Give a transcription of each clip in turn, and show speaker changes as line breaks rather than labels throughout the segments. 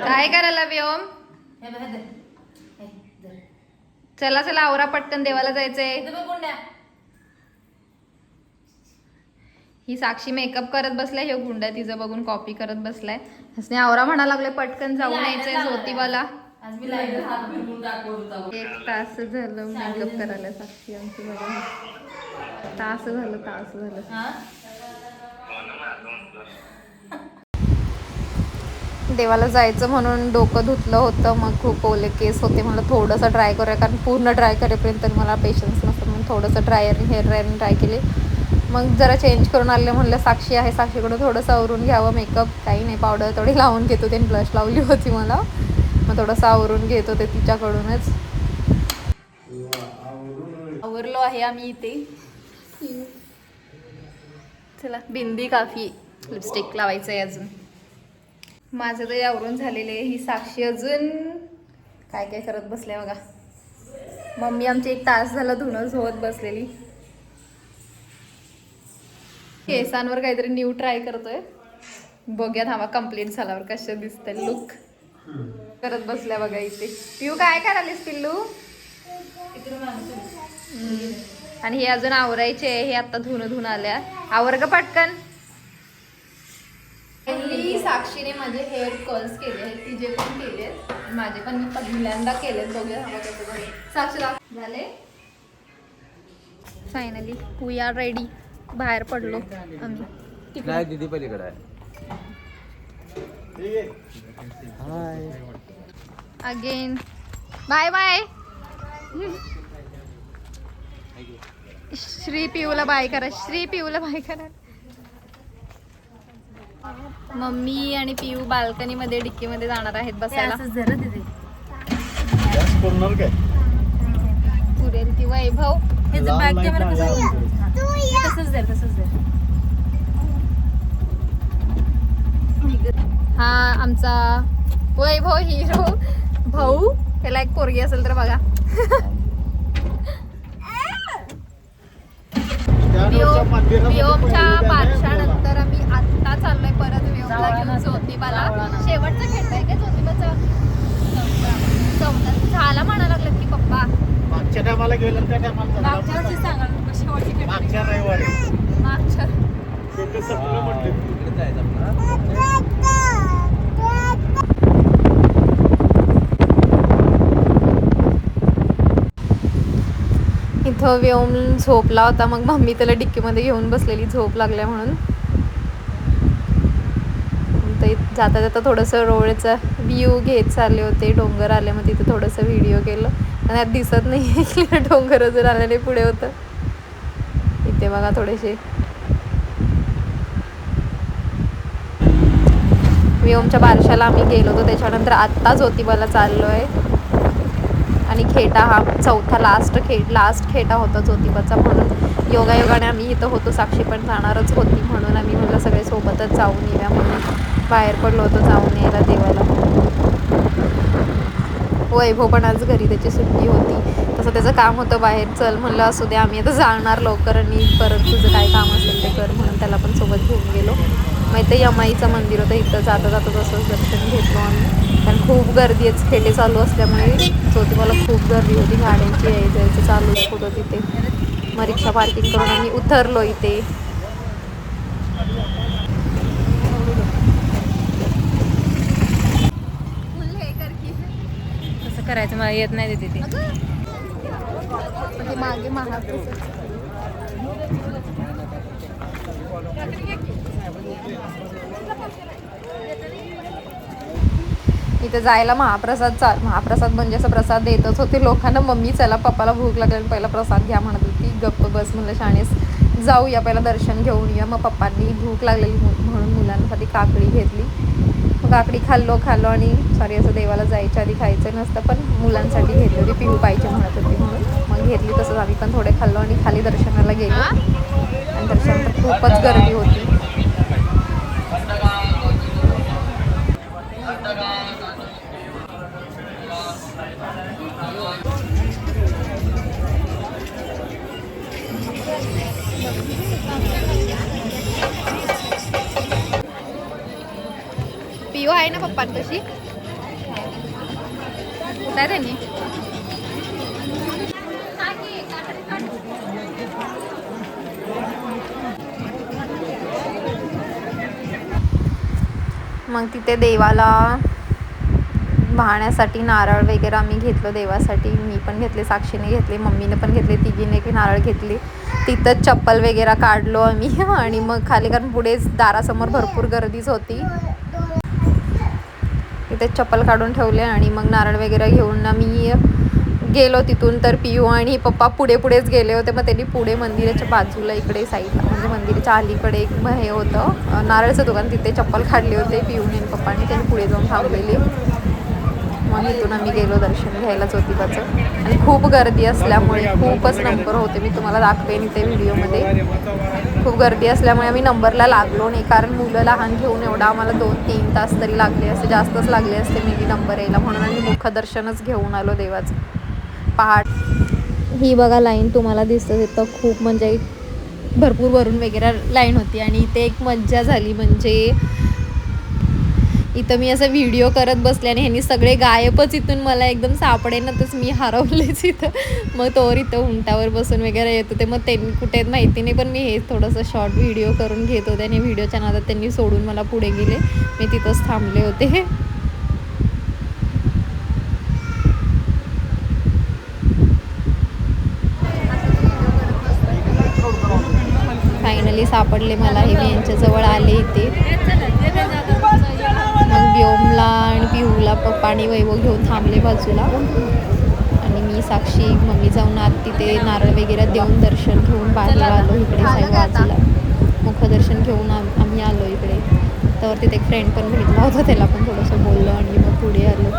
काय करायला व्योम
हे हे. हे.
चला चला आवरा पटकन देवाला जायचंय. ही साक्षी मेकअप करत बसलाय हे गुंडा तिचं बघून कॉपी करत बसलाय हसने आवरा म्हणा लागले पटकन जाऊन यायचंय ज्योतिबाला
आज मी लाइट हात फिरवून दाखवत होता.
एक तास झालं मेकअप करायला साक्षी आमची बघा तास झालं तास झालं
हा?
देवाला जायचं म्हणून डोकं धुतलं होतं मग खूप ओले केस होते. मला थोडंसं ड्राय करूया कारण पूर्ण ड्राय करेपर्यंत मला पेशन्स नसतं. म्हणून थोडंसं ड्रायर हेअर ड्रायरने ट्राय केले. मग जरा चेंज करून आले म्हणलं साक्षी आहे साक्षीकडून थोडंसं आवरून घ्यावं मेकअप काही नाही पावडर थोडी लावून घेत होते ब्लश लावली होती मला. मग थोडंसं आवरून घेत होते तिच्याकडूनच. आवरलो आहे आम्ही इथे. चला बिंदी काफी लिपस्टिक लावायचं आहे अजून. माझं तर आवरून झालेलं आहे ही साक्षी अजून. काय काय करत बसल्या बघा. मम्मी आमची एक तास झाला धुणं धुवत बसलेली. केसांवर काहीतरी न्यू ट्राय करतोय. बघ्या थांबा कंप्लीट झाल्यावर कसं दिसतंय. लुक करत बसल्या बघा इथे. पिऊ काय करायलीस पिल्लू? आणि हे अजून आवरायचे हे आता धुणं धुणं आल्या. आवर ग पटकन. पहिली साक्षीने माझे हेअर कर्ल्स केले आहेत तिचे पण केले माझे पण मी पहिल्यांदा केलेत बघूया हवं कसं झालं? फायनली वी आर रेडी बाहेर पडलो आम्ही.
नाही दिदी पलीकडे आहे. Hi
again bye bye Shri पिऊला bye करा श्री पिऊला बाय करा. मम्मी आणि पिऊ बाल्कनी मध्ये डिक्की मध्ये जाणार आहेत बसायला. पुरेल ती वैभव.
हे हा. हे तसंच धर, तसंच धर.
हा आमचा वैभव हिरो भाऊ. त्याला एक पोरगी असेल तर बघा. व्योमच्या बारशानंतर आम्ही आत्ता चाललोय परत व्योमला
जावळा
घेऊन. ज्योतिबाला. शेवटचा खेळ आहे का ज्योतिबाचा. चौथा. झाला म्हणा लागलं की पप्पा.
मागच्या टायमाला गेलं त्या टायमाला
मागच्या वर्षी सांगा शेवटची खेळ.
मागच्या रविवारी.
मागच्या.
ते सगळं म्हटलं.
तिकडे जायचं आपलं
इथं व्योम झोपला होता. मग मम्मी त्याला डिक्कीमध्ये घेऊन बसलेली. झोप लागल्या म्हणून. ते जाता जाता थोडंसं रोळेचा व्ह्यू घेत चालले होते. डोंगर आले मग तिथे थोडंसं व्हिडिओ केलं. आणि आता दिसत नाही क्लिअर डोंगर जर आलेले पुढे होतं. इथे बघा थोडेसे. व्योमच्या बारशाला आम्ही गेलो होतो. त्याच्यानंतर आत्ता ज्योतिबाला चाललो आहे आणि खेटा हा चौथा लास्ट खेट लास्ट खेटा होता ज्योतिबाचा म्हणून. योगायोगाने आम्ही इथं होतो. साक्षी पण जाणारच होती म्हणून आम्ही म्हटलं सगळे सोबतच जाऊन येऊया म्हणून. बाहेर पडलो होतो जाऊन यायला देवाला. वैभव पण आज घरी त्याची सुट्टी होती. तसं त्याचं काम होतं बाहेर. चल म्हणलं असू दे आम्ही आता जाणार लवकर आणि परत तुझं काय काम असेल ते कर म्हणून त्याला पण सोबत घेऊन गेलो. मग इथं यमाईचं मंदिर होतं. इथं जाता जाता तसंच दर्शन घेतलो आम्ही. कारण खूप गर्दी आहेत खेडे चालू असल्यामुळे ज्योतिबाला खूप गर्दी होती. गाड्यांची यायचं जायचं चालू होतं तिथे. मग रिक्षा पार्किंग करून आम्ही उतरलो इथे.
कसं करायचं मला येत नाही ते. तिथे
मागे महाग इथे जायला महाप्रसाद चाल महाप्रसाद म्हणजे असं प्रसाद देतच होते लोकांना. मम्मी चला पप्पाला भूक लागली पहिला प्रसाद घ्या म्हणत होती. गप्प बस म्हणलं शाणेस जाऊया पहिला दर्शन घेऊन या मग पप्पांनी भूक लागलेली म्हणून मुलांसाठी काकडी घेतली. काकडी खाल्लो खाल्लो आणि सॉरी असं देवाला जायच्या आधी खायचं नसतं पण मुलांसाठी घेतली होती पिऊ पाहिजे म्हणत होती म्हणून. मग घेतली तसंच आम्ही पण थोडे खाल्लो आणि खाली दर्शनाला गेलो. आणि दर्शनात खूपच गर्दी होती. पिओ आहे ना पप्पा तशी काय त्यांनी. मग तिथे देवाला वाहण्यासाठी नारळ वगैरे आम्ही घेतलो देवासाठी. मी पण घेतले साक्षीने घेतले मम्मीने पण घेतले तिघीने की नारळ घेतले. तिथंच चप्पल वगैरे काढलो आम्ही. आणि मग खाली कारण पुढेच दारासमोर भरपूर गर्दीच होती. तिथे चप्पल काढून ठेवले आणि मग नारळ वगैरे घेऊन मी गेलो तिथून तर पियू आणि पप्पा पुढे पुढेच गेले होते. मग त्यांनी पुढे मंदिराच्या बाजूला इकडे साईडला म्हणजे मंदिराच्या अलीकडे एक हे होतं नारळचं दुकान. तिथे चप्पल काढली होते पियूने आणि पप्पाने. त्यांनी पुढे जाऊन थांबलेली. मग तिथून आम्ही गेलो दर्शन घ्यायला ज्योतिबाचं आणि खूप गर्दी असल्यामुळे खूपच नंबर होते. मी तुम्हाला दाखवेन इथे व्हिडिओमध्ये खूप गर्दी असल्यामुळे आम्ही नंबरला लागलो नाही. कारण मुलं लहान घेऊन एवढा आम्हाला दोन तीन तास तरी लागले असते जास्तच लागले असते मी नंबर यायला. म्हणून आम्ही मुखदर्शनच घेऊन आलो देवाचं. पहाट. ही बघा लाईन तुम्हाला दिसतं तिथं खूप म्हणजे भरपूर वरून वगैरे लाईन होती आणि इथे एक मज्जा झाली. म्हणजे इथं मी असं व्हिडिओ करत बसले आणि ह्यांनी सगळे गायबच इथून मला एकदम सापडे नातच मी हरवलेच इथं. मग तोवर इथं उंटावर बसून वगैरे येत होते. मग त्यांनी कुठे आहेत माहिती नाही पण मी हे थोडंसं शॉर्ट व्हिडिओ करून घेत होते आणि व्हिडिओच्या नादात त्यांनी सोडून मला पुढे गेले. मी तिथंच थांबले होते. फायनली सापडले मला हे. मी यांच्याजवळ आले इथे. व्योमला आणि पिहूला पप्पा आणि वैभव घेऊन थांबले बाजूला. आणि मी साक्षी मम्मी जाऊन आत तिथे नारळ वगैरे देऊन दर्शन घेऊन बाहेर आलो इकडे बाजूला मुखदर्शन घेऊन आम- आम्ही आलो इकडे. तर तिथे एक फ्रेंड पण भेटला होता त्याला पण थोडंसं बोललो आणि मग पुढे आलो.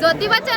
ज्योतिबाच्या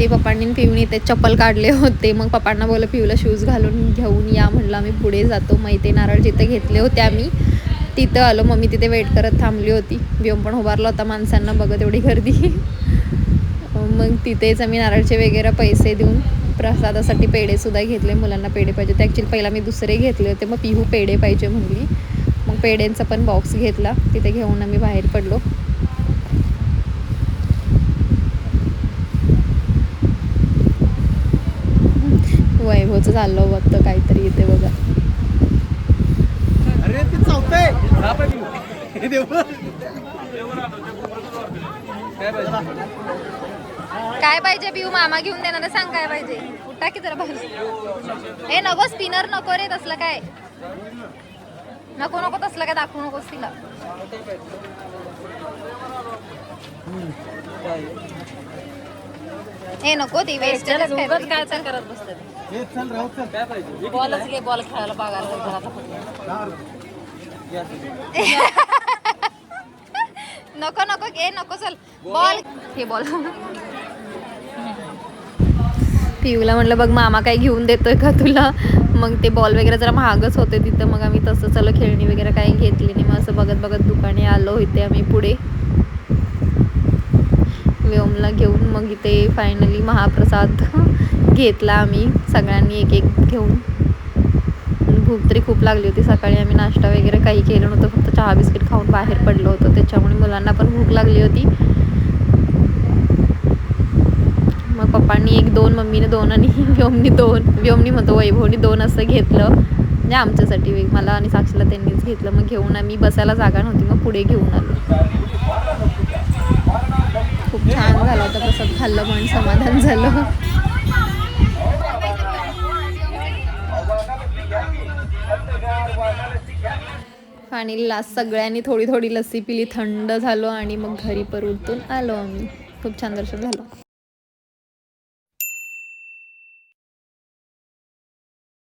ते पप्पांनी पिवणी ते चप्पल काढले होते. मग पप्पांना बोललं पिऊला शूज घालून घेऊन या म्हणलं आम्ही पुढे जातो. मग इथे नारळ जिथे घेतले होते आम्ही तिथं आलो. मम्मी तिथे वेट करत थांबली होती. व्योम पण उभारला होता माणसांना बघत एवढी गर्दी. मग तिथेच आम्ही नारळचे वगैरे पैसे देऊन प्रसादासाठी पेढेसुद्धा घेतले मुलांना पेढे पाहिजे ते ॲक्च्युली पहिला मी दुसरे घेतले होते. मग पिहू पेढे पाहिजे म्हणली. मग पेढ्यांचा पण बॉक्स घेतला. तिथे घेऊन आम्ही बाहेर पडलो. वैभवचं चाललं बघतं काहीतरी इथे बघा.
हे
काय पाहिजे
काय पाहिजे पिऊ मामा घेऊन देणार? सांग काय पाहिजे. उठा की जरा बाहेर. हे नको स्पिनर नको रे तसलं काय? नको नको तसलं काय दाखवू नकोस तिला. हे नको ती वेस्ट
काय तर करत बसते
चल राहू चल.
काय पाहिजे?
बॉलच घे बॉल खेळायला बघायला.
नको नको घे नको चल. बॉल हे बॉल पिऊला म्हटलं बघ मामा काय घेऊन देतोय का तुला? मग ते बॉल वगैरे जरा महागच होते तिथं. मग आम्ही तसं चलो खेळणी वगैरे काही घेतली नाही. मग असं बघत बघत दुकाने आलो इथे आम्ही पुढे. घेऊन मग इथे फायनली महाप्रसाद घेतला आम्ही सगळ्यांनी एक एक घेऊन. भूक तरी खूप लागली होती. सकाळी आम्ही नाश्ता वगैरे काही केलं नव्हतं. फक्त चहा बिस्किट खाऊन बाहेर पडलो होतो. त्याच्यामुळे मुलांना पण भूक लागली होती. मग पप्पांनी एक दोन मम्मीने दोन आणि व्योमनी दोन. व्योमनी म्हणतो वैभवनी दोन असं घेतलं. म्हणजे आमच्यासाठी मला आणि साक्षीला त्यांनीच घेतलं. मग घेऊन आम्ही बसायला जागा नव्हती. मग पुढे घेऊन आलो. खूप छान झालं होतं प्रसाद खाल्लं पण समाधान झालं. आणि लास्ट सगळ्यांनी थोडी थोडी लस्सी पिली थंड झालो आणि मग घरी परतून आलो आम्ही. खूप छान दर्शन झालं.